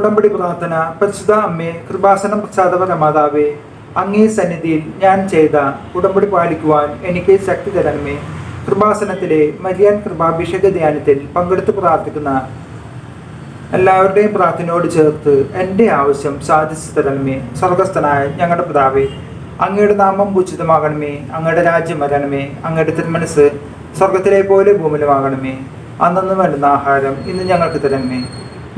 ഉടമ്പടി പ്രാർത്ഥന പരിശുദ്ധ അമ്മേ കൃപാസനം പ്രസാദപര മാതാവേ അങ്ങേ സന്നിധിയിൽ ഞാൻ ചെയ്ത ഉടമ്പടി പാലിക്കുവാൻ എനിക്ക് ശക്തി തരണമേ. കൃപാസനത്തിലെ മരിയാൻ കൃപാഭിഷേക ധ്യാനത്തിൽ പങ്കെടുത്ത് പ്രാർത്ഥിക്കുന്ന എല്ലാവരുടെയും പ്രാർത്ഥനയോട് ചേർത്ത് എന്റെ ആവശ്യം സാധിച്ചു തരണമേ. സ്വർഗസ്ഥനായ ഞങ്ങളുടെ പിതാവേ അങ്ങയുടെ നാമം ഉചിതമാകണമേ. അങ്ങയുടെ രാജ്യം വരണമേ. അങ്ങയുടെ തിരുമനസ് സ്വർഗത്തിലെ പോലെ ഭൂമിലുമാകണമേ അന്നു വേണ്ടുന്ന ആഹാരം ഇന്ന് ഞങ്ങൾക്ക് തരണമേ.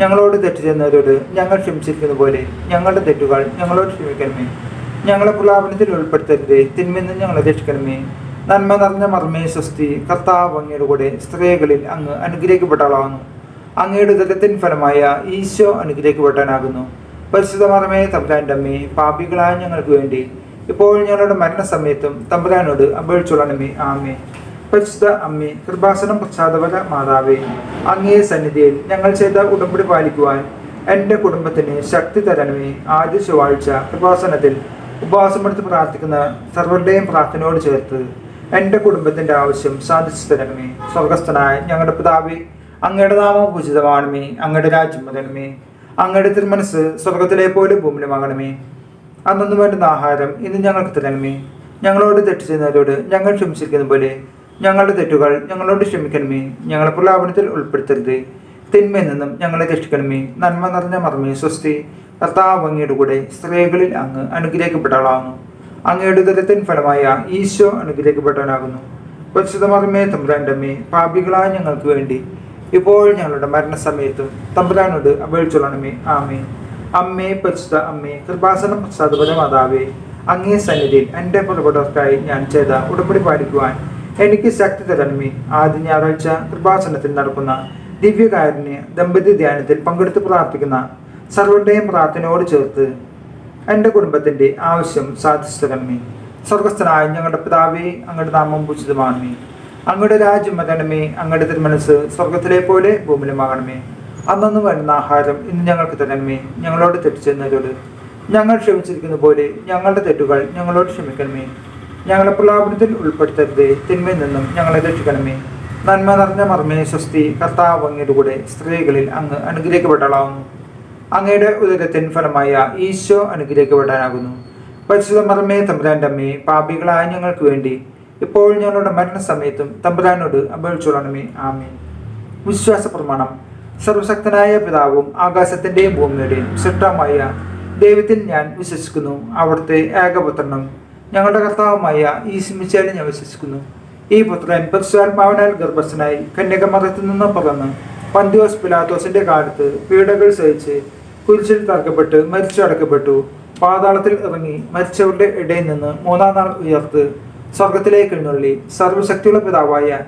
ഞങ്ങളോട് തെറ്റ് ചെയ്യുന്നവരോട് ഞങ്ങൾ ക്ഷമിച്ചിരിക്കുന്ന പോലെ ഞങ്ങളുടെ തെറ്റുകൾ ഞങ്ങളോട് ക്ഷമിക്കണമേ. ഞങ്ങളെ പ്രലാപനത്തിൽ ഉൾപ്പെടുത്തരുതേ തിന്മെന്ന് ഞങ്ങളെ രക്ഷിക്കണമേ. നന്മ നിറഞ്ഞ മർമ്മേ സ്വസ്തി കർത്താവ് അങ്ങയുടെ കൂടെ സ്ത്രീകളിൽ അങ്ങ് അനുഗ്രഹിക്കപ്പെട്ട ആളാകുന്നു അങ്ങയുടെ ദലത്തിൻ ഫലമായ ഈശോ അനുഗ്രഹിക്കപ്പെട്ടാനാകുന്നു പരിശുദ്ധ മറമേ തമ്പുരാന്റെ അമ്മേ പാപികളായ ഞങ്ങൾക്ക് വേണ്ടി ഇപ്പോൾ ഞങ്ങളുടെ മരണസമയത്തും തമ്പുരാനോട് അപേക്ഷിച്ചോളണമേ ആമേ പരിശുദ്ധ അമ്മേ കൃപാസനം പ്രസാദപര മാതാവേ അങ്ങേ സന്നിധിയിൽ ഞങ്ങൾ ചെയ്ത ഉടമ്പടി പാലിക്കുവാൻ എന്റെ കുടുംബത്തിന് ശക്തി തരണമേ. ആദ്യ ചൊവ്വാഴ്ച കൃപാസനത്തിൽ ഉപവാസമെടുത്ത് പ്രാർത്ഥിക്കുന്ന സർവരുടെയും പ്രാർത്ഥനയോട് ചേർത്ത് എന്റെ കുടുംബത്തിന്റെ ആവശ്യം സാധിച്ചു തരണമേ. സ്വർഗസ്ഥനായ ഞങ്ങളുടെ പിതാവേ അങ്ങയുടെ നാമം പൂജിതമാണമേ. അങ്ങയുടെ രാജ്യം വരണമേ അങ്ങയുടെ തിരുമനസ് സ്വർഗത്തിലെ പോലെ ഭൂമിലുമാകണമേ അന്നു വേണ്ടുന്ന ആഹാരം ഇന്ന് ഞങ്ങൾക്ക് തരണമേ. ഞങ്ങളോട് തെറ്റ് ചെയ്യുന്നവരോട് ഞങ്ങൾ ക്ഷമിച്ചിരിക്കുന്ന പോലെ ഞങ്ങളുടെ തെറ്റുകൾ ഞങ്ങളോട് ക്ഷമിക്കണമേ. ഞങ്ങളെ പ്രലാപനത്തിൽ ഉൾപ്പെടുത്തരുത്. തിന്മയിൽ നിന്നും ഞങ്ങളെ രക്ഷിക്കണമേ. നന്മ നിറഞ്ഞ മർമ്മേ സ്വസ്തി. കർത്താവ് അങ്ങയുടെ കൂടെ സ്ത്രീകളിൽ അങ്ങ് അനുഗ്രഹിക്കപ്പെട്ടവളാകുന്നു. അങ്ങയുടെ ദുരത്തിൻ ഫലമായ ഈശോ അനുഗ്രഹിക്കപ്പെട്ടവനാകുന്നു. പരിശുദ്ധ മർമ്മേ തമ്പുരാന്റെ അമ്മേ പാപികളായ ഞങ്ങൾക്ക് വേണ്ടി ഇപ്പോൾ ഞങ്ങളുടെ മരണസമയത്തും തമ്പുരാനോട് അപേക്ഷിച്ചോളണമേ ആമേ അമ്മേ പരിശുദ്ധ അമ്മേ കൃപാസനം സതുപര മാതാവേ അങ്ങേ സന്നിധിയിൽ എന്റെ പുറപ്പെടുവർക്കായി ഞാൻ ചെയ്ത ഉടമ്പടി പാലിക്കുവാൻ എനിക്ക് ശക്തി തരണമേ. ആദ്യ ഞായറാഴ്ച കൃപാസനത്തിൽ നടക്കുന്ന ദിവ്യകാരുണ്യ ദമ്പതി ധ്യാനത്തിൽ പങ്കെടുത്ത് പ്രാർത്ഥിക്കുന്ന സർവരുടെയും പ്രാർത്ഥനയോട് ചേർത്ത് എന്റെ കുടുംബത്തിന്റെ ആവശ്യം സാധിച്ചു തരണമേ. സ്വർഗസ്ഥനായ ഞങ്ങളുടെ പിതാവേ അങ്ങയുടെ നാമം പൂജിതമാണമേ അങ്ങയുടെ രാജ്യം വരണമേ. അങ്ങയുടെ തിരുമനസ് സ്വർഗത്തിലെ പോലെ ഭൂമിലുമാകണമേ അന്നു വേണ്ടുന്ന ആഹാരം ഇന്ന് ഞങ്ങൾക്ക് തരണമേ. ഞങ്ങളോട് തെറ്റിച്ചെന്നതോട് ഞങ്ങൾ ക്ഷമിച്ചിരിക്കുന്ന പോലെ ഞങ്ങളുടെ തെറ്റുകൾ ഞങ്ങളോട് ക്ഷമിക്കണമേ. ഞങ്ങളെ പ്രലാപനത്തിൽ ഉൾപ്പെടുത്തരുതേ. തിന്മയിൽ നിന്നും ഞങ്ങളെ രക്ഷിക്കണമേ. നന്മ നിറഞ്ഞ മർമ്മേ സ്വസ്തി കർത്താവ് അങ്ങയുടെ കൂടെ സ്ത്രീകളിൽ അങ്ങ് അനുഗ്രഹിക്കപ്പെട്ടളാവുന്നു അങ്ങയുടെ ഉദരത്തിൻ ഫലമായ ഈശോ അനുഗ്രഹിക്കപ്പെടാനാകുന്നു. പരിശുദ്ധ മർമ്മേ തമ്പുരാന്റെ അമ്മയെ പാപികളായ ഞങ്ങൾക്ക് വേണ്ടി ഇപ്പോൾ ഞങ്ങളുടെ മരണസമയത്തും തമ്പുരാനോട് അപേക്ഷിച്ചോളണമേ ആമേ വിശ്വാസ പ്രമാണം സർവശക്തനായ പിതാവും ആകാശത്തിന്റെയും ഭൂമിയുടെയും സൃഷ്ടമായ ദൈവത്തിൽ ഞാൻ വിശ്വസിക്കുന്നു. അവിടുത്തെ ഏകപുത്രനും ഞങ്ങളുടെ കർത്താവുമായ ഈ സിമിച്ചാലും ഞാൻ വിശ്വസിക്കുന്നു. ഈ പുത്രൻ പരിശുദ്ധാത്മാവിനാൽ ഗർഭസ്ഥനായി കന്യകമതത്തിൽ നിന്ന് പറന്ന് പന്തിയോസ് പിലാത്തോസിന്റെ കാലത്ത് പീഡകൾ സഹിച്ച് കുരിശിൽ തറക്കപ്പെട്ട് മരിച്ചടക്കപ്പെട്ടു പാതാളത്തിൽ ഇറങ്ങി മരിച്ചവരുടെ ഇടയിൽ നിന്ന് മൂന്നാം നാൾ ഉയർത്ത് സ്വർഗത്തിലേക്ക് എഴുന്നള്ളി സർവശക്തിയുള്ള പിതാവായ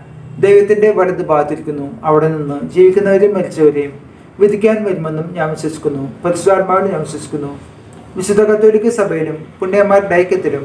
ദൈവത്തിന്റെ വലുത് ഭാഗത്തിരിക്കുന്നു. അവിടെ നിന്ന് ജീവിക്കുന്നവരെയും മരിച്ചവരെയും വിധിക്കാൻ വരുമെന്നും ഞാൻ വിശ്വസിക്കുന്നു. പരിശുദ്ധാത്മാവിൽ ഞാൻ വിശ്വസിക്കുന്നു. വിശുദ്ധ കത്തോലിക്ക സഭയിലും പുണ്യന്മാരുടെ ഐക്യത്തിലും